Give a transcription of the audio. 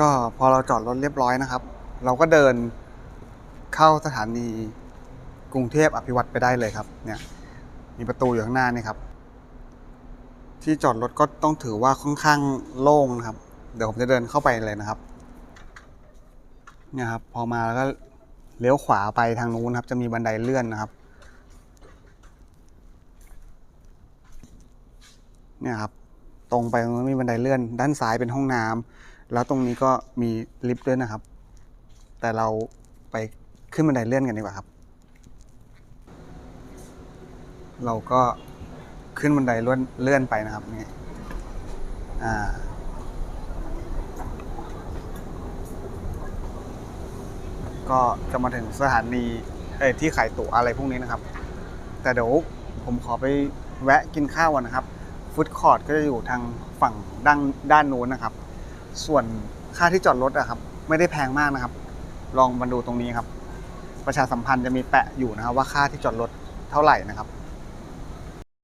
ก็พอเราจอดรถเรียบร้อยนะครับ เราก็เดินเข้าสถานีกรุงเทพอภิวัตไปได้เลยครับ เนี่ย มีประตูอยู่ข้างหน้านี่ครับ ที่จอดรถก็ต้องถือว่าค่อนข้างโล่งนะครับ เดี๋ยวผมจะเดินเข้าไปเลยนะครับ เนี่ยครับ พอมาแล้วก็เลี้ยวขวาไปทางนู้นครับ จะมีบันไดเลื่อนนะครับ เนี่ยครับ ตรงไปตรงนู้นมีบันไดเลื่อน ด้านซ้ายเป็นห้องน้ำ แล้วตรงนี้ก็มีลิฟต์ด้วยนะครับ แต่เราไปขึ้นบันไดเลื่อนกันดีกว่าครับ เราก็ขึ้นบันไดเลื่อนเลื่อนไปนะครับนี่อ่าก็จะมาถึงสถานีเอ้ที่ขายตั๋วอะไรพวกนี้นะครับ แต่เดี๋ยวผมขอไปแวะกินข้าวก่อนนะครับฟู้ดคอร์ทก็จะอยู่ทางฝั่งด้านด้านนู้นนะครับ ส่วนค่าที่จอดรถอะครับ ไม่ได้แพงมากนะครับ ลองมาดูตรงนี้ครับ ประชาสัมพันธ์จะมีแปะอยู่นะครับว่าค่าที่จอดรถเท่าไหร่นะครับ